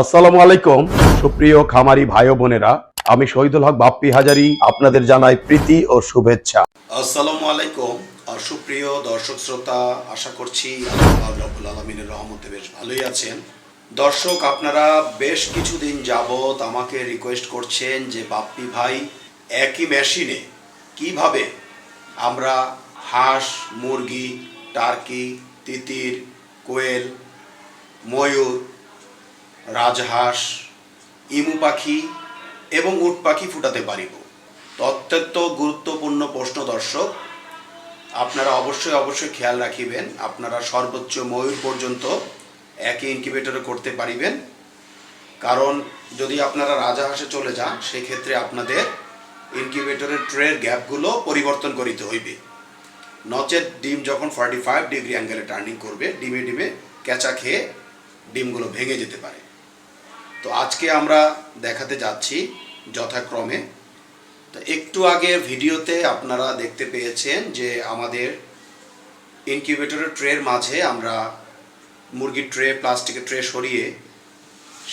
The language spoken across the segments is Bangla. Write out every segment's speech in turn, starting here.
আসসালামু আলাইকুম। সুপ্রিয় খামারি ভাই বোনেরা, আমি শহীদুল হক বাপ্পি হাজারি, আপনাদের জানাই প্রীতি ও শুভেচ্ছা। আসসালামু আলাইকুম। সুপ্রিয় দর্শক শ্রোতা, আশা করছি আল্লাহ আলমিনের রহমতে বেশ ভালোই আছেন। দর্শক, আপনারা বেশ কিছুদিন যাবত আমাকে রিকোয়েস্ট করছেন যে, বাপ্পি ভাই, একই মেশিনে কীভাবে আমরা হাঁস, মুরগি টার্কি তিতির, কোয়েল, ময়ূর রাজহাঁস, ইমু পাখি এবং উট পাখি ফুটাতে পারিব। তো অত্যন্ত গুরুত্বপূর্ণ প্রশ্ন দর্শক, আপনারা অবশ্যই অবশ্যই খেয়াল রাখিবেন, আপনারা সর্বোচ্চ ময়ূর পর্যন্ত একই ইনকিউবেটরে করতে পারিবেন। কারণ যদি আপনারা রাজাহাঁসে চলে যান, সেক্ষেত্রে আপনাদের ইনকিউবেটরের ট্রের গ্যাপগুলো পরিবর্তন করিতে হইবে। নচেত ডিম যখন ফর্টি ফাইভ ডিগ্রি অ্যাঙ্গেলে টার্নিং করবে, ডিমে ডিমে ক্যাচা খেয়ে ডিমগুলো ভেঙে যেতে পারে। তো আজকে আমরা দেখাতে যাচ্ছি যথাক্রমে। তো একটু আগে ভিডিওতে আপনারা দেখতে পেয়েছেন যে আমাদের ইনকিউবেটরের ট্রের মাঝে আমরা মুরগির ট্রে, প্লাস্টিকের ট্রে সরিয়ে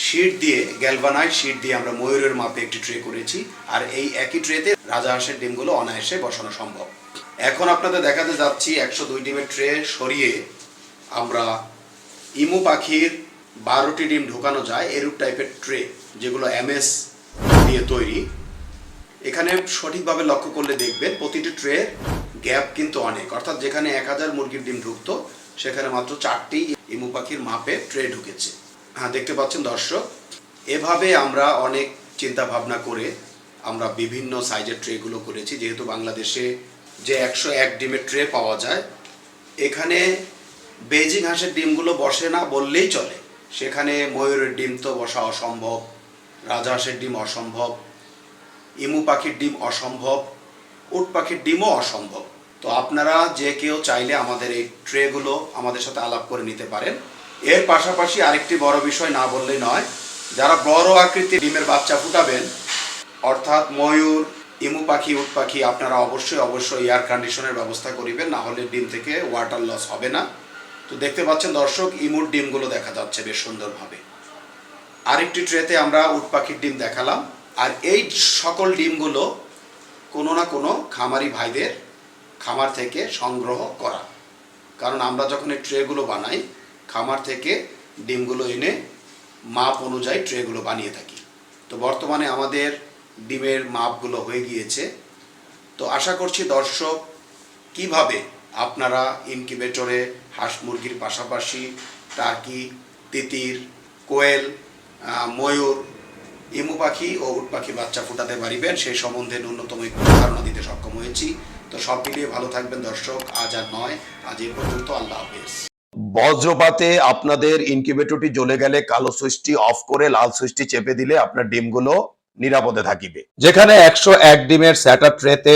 শিট দিয়ে, গ্যালভানাইট শিট দিয়ে আমরা ময়ূরের মাপে একটি ট্রে করেছি। আর এই একই ট্রেতে রাজাহাঁসের ডিমগুলো অনায়াসে বসানো সম্ভব। এখন আপনাদের দেখাতে যাচ্ছি একশো দুই ডিমের ট্রে সরিয়ে আমরা ইমু পাখির বারোটি ডিম ঢোকানো যায় এরূপ টাইপের ট্রে যেগুলো এমএস দিয়ে তৈরি। এখানে সঠিকভাবে লক্ষ্য করলে দেখবেন প্রতিটি ট্রে গ্যাপ কিন্তু অনেক। অর্থাৎ যেখানে এক হাজার মুরগির ডিম ঢুকতো, সেখানে মাত্র চারটি ইমু পাখির মাপে ট্রে ঢুকেছে। হ্যাঁ দেখতে পাচ্ছেন দর্শক, এভাবে আমরা অনেক চিন্তা ভাবনা করে আমরা বিভিন্ন সাইজের ট্রেগুলো করেছি। যেহেতু বাংলাদেশে যে একশো এক ডিমের ট্রে পাওয়া যায়, এখানে বেজিং হাঁসের ডিমগুলো বসে না বললেই চলে। সেখানে ময়ূরের ডিম তো বসা অসম্ভব রাজহাঁসের ডিম অসম্ভব, ইমু পাখির ডিম অসম্ভব, উট পাখির ডিমও অসম্ভব। তো আপনারা যে কেউ চাইলে আমাদের এই ট্রেগুলো আমাদের সাথে আলাপ করে নিতে পারেন। এর পাশাপাশি আরেকটি বড় বিষয় না বললেই নয়, যারা বড় আকৃতির ডিমের বাচ্চা ফুটাবেন, অর্থাৎ ময়ূর, ইমু পাখি, উট পাখি, আপনারা অবশ্যই অবশ্যই এয়ার কন্ডিশনের ব্যবস্থা করিবেন, না হলে ডিম থেকে ওয়াটার লস হবে না। তো দেখতে পাচ্ছেন দর্শক, ইমুর ডিমগুলো দেখা যাচ্ছে বেশ সুন্দরভাবে। আরেকটি ট্রেতে আমরা উট পাখির ডিম দেখালাম। আর এই সকল ডিমগুলো কোনো না কোনো খামারি ভাইদের খামার থেকে সংগ্রহ করা। কারণ আমরা যখন এই ট্রেগুলো বানাই, খামার থেকে ডিমগুলো এনে মাপ অনুযায়ী ট্রেগুলো বানিয়ে থাকি। তো বর্তমানে আমাদের ডিমের মাপগুলো হয়ে গিয়েছে। তো আশা করছি দর্শক, কীভাবে আপনারা ইনকিউবেটরে হাঁস মুরগির পাশাপাশি টার্কি তিতির, কোয়েল ময়ূর, ইমু পাখি ও উট পাখি বাচ্চা ফুটাতে পারিবেন। সেই সম্বন্ধে ন্যূনতম একটু ধারণা দিতে সক্ষম হয়েছি। তো সব মিলিয়ে ভালো থাকবেন দর্শক। আজ আর নয়। আজ এই পর্যন্ত আল্লাহ হাফেজ। বজ্রপাতে আপনাদের ইনকিউবেটরটি জ্বলে গেলে কালো সুইচটি অফ করে লাল সুইচটি চেপে দিলে আপনার ডিমগুলো নিরাপদে থাকিবে। যেখানে একশো এক ডিমের স্যাটার ট্রেতে